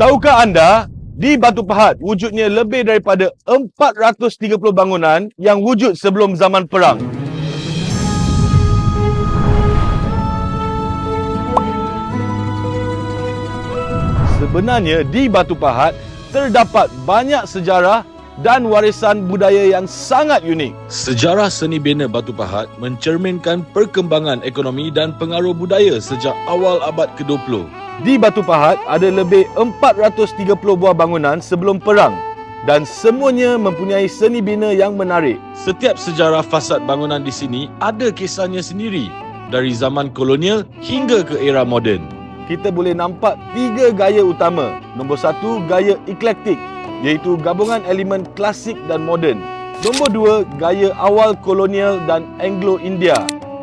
Tahukah anda, di Batu Pahat wujudnya lebih daripada 430 bangunan yang wujud sebelum zaman perang. Sebenarnya di Batu Pahat terdapat banyak sejarah dan warisan budaya yang sangat unik. Sejarah seni bina Batu Pahat mencerminkan perkembangan ekonomi dan pengaruh budaya sejak awal abad ke-20. Di Batu Pahat ada lebih 430 buah bangunan sebelum perang dan semuanya mempunyai seni bina yang menarik. Setiap sejarah fasad bangunan di sini ada kisahnya sendiri dari zaman kolonial hingga ke era moden. Kita boleh nampak tiga gaya utama. Nombor satu, gaya eklektik iaitu gabungan elemen klasik dan moden. Nombor dua, gaya awal kolonial dan Anglo-India.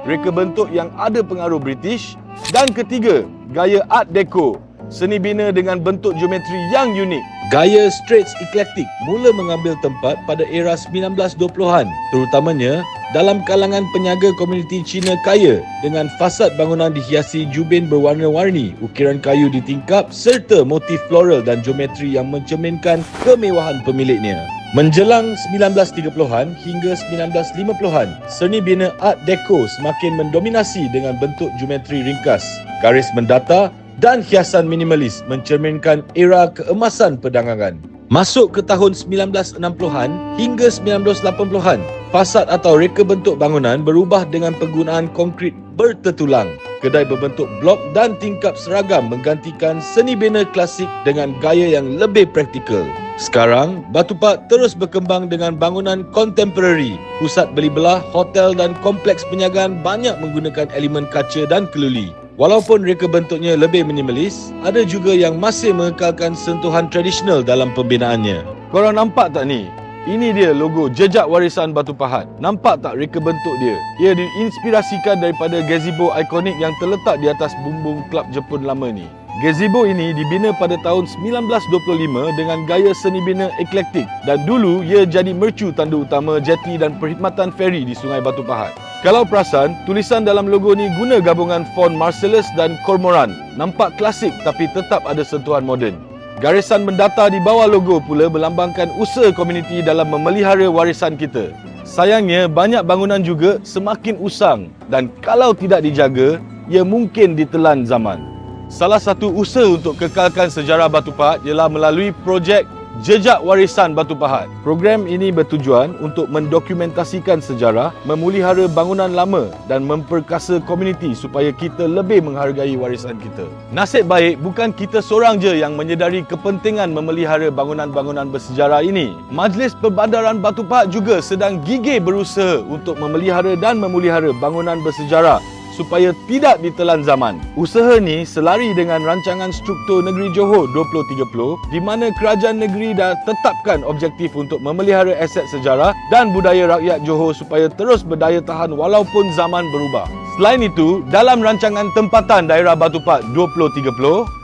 Reka bentuk yang ada pengaruh British. Dan ketiga, gaya Art Deco. Seni bina dengan bentuk geometri yang unik. Gaya Straits Eclectic mula mengambil tempat pada era 1920-an, terutamanya dalam kalangan penyaga komuniti Cina kaya dengan fasad bangunan dihiasi jubin berwarna-warni, ukiran kayu di tingkap serta motif floral dan geometri yang mencerminkan kemewahan pemiliknya. Menjelang 1930-an hingga 1950-an, seni bina Art Deco semakin mendominasi dengan bentuk geometri ringkas, garis mendata dan hiasan minimalis mencerminkan era keemasan perdagangan. Masuk ke tahun 1960-an hingga 1980-an, fasad atau reka bentuk bangunan berubah dengan penggunaan konkrit bertertulang. Kedai berbentuk blok dan tingkap seragam menggantikan seni bina klasik dengan gaya yang lebih praktikal. Sekarang, Batu Pak terus berkembang dengan bangunan contemporary. Pusat beli belah, hotel dan kompleks penyagaan banyak menggunakan elemen kaca dan keluli. Walaupun reka bentuknya lebih minimalis, ada juga yang masih mengekalkan sentuhan tradisional dalam pembinaannya. Korang nampak tak ni? Ini dia logo jejak warisan Batu Pahat. Nampak tak reka bentuk dia? Ia diinspirasikan daripada gazebo ikonik yang terletak di atas bumbung klub Jepun lama ni. Gazebo ini dibina pada tahun 1925 dengan gaya seni bina eklektik dan dulu ia jadi mercu tanda utama jeti dan perkhidmatan feri di Sungai Batu Pahat. Kalau perasan, tulisan dalam logo ni guna gabungan font Marcellus dan Cormoran. Nampak klasik tapi tetap ada sentuhan moden. Garisan mendata di bawah logo pula melambangkan usaha komuniti dalam memelihara warisan kita. Sayangnya, banyak bangunan juga semakin usang dan kalau tidak dijaga, ia mungkin ditelan zaman. Salah satu usaha untuk kekalkan sejarah Batu Pahat ialah melalui projek Jejak Warisan Batu Pahat. Program ini bertujuan untuk mendokumentasikan sejarah, memulihara bangunan lama dan memperkasa komuniti supaya kita lebih menghargai warisan kita. Nasib baik bukan kita seorang je yang menyedari kepentingan memelihara bangunan-bangunan bersejarah ini. Majlis Perbandaran Batu Pahat juga sedang gigih berusaha untuk memelihara dan memulihara bangunan bersejarah supaya tidak ditelan zaman. Usaha ni selari dengan rancangan struktur negeri Johor 2030 di mana kerajaan negeri dah tetapkan objektif untuk memelihara aset sejarah dan budaya rakyat Johor supaya terus berdaya tahan walaupun zaman berubah. Selain itu, dalam rancangan tempatan daerah Batu Pahat 2030,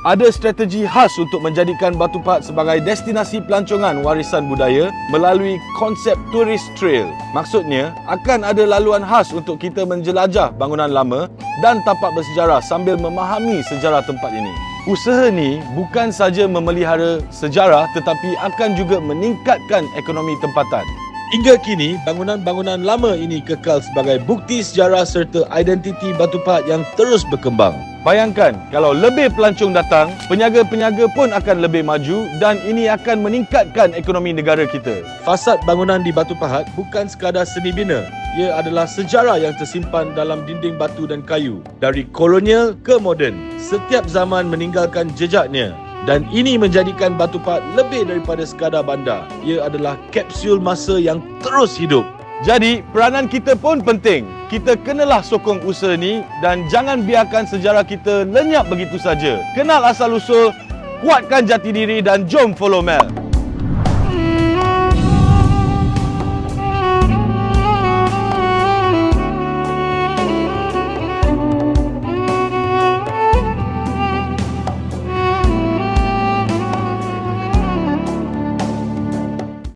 ada strategi khas untuk menjadikan Batu Pahat sebagai destinasi pelancongan warisan budaya melalui konsep tourist trail. Maksudnya, akan ada laluan khas untuk kita menjelajah bangunan lama dan tapak bersejarah sambil memahami sejarah tempat ini. Usaha ni bukan saja memelihara sejarah tetapi akan juga meningkatkan ekonomi tempatan. Hingga kini, bangunan-bangunan lama ini kekal sebagai bukti sejarah serta identiti Batu Pahat yang terus berkembang. Bayangkan kalau lebih pelancong datang, peniaga-peniaga pun akan lebih maju dan ini akan meningkatkan ekonomi negara kita. Fasad bangunan di Batu Pahat bukan sekadar seni bina. Ia adalah sejarah yang tersimpan dalam dinding batu dan kayu. Dari kolonial ke moden, setiap zaman meninggalkan jejaknya. Dan ini menjadikan Batu Pahat lebih daripada sekadar bandar. Ia adalah kapsul masa yang terus hidup. Jadi, peranan kita pun penting. Kita kenalah sokong usaha ni dan jangan biarkan sejarah kita lenyap begitu saja. Kenal asal-usul, kuatkan jati diri dan jom follow Mel.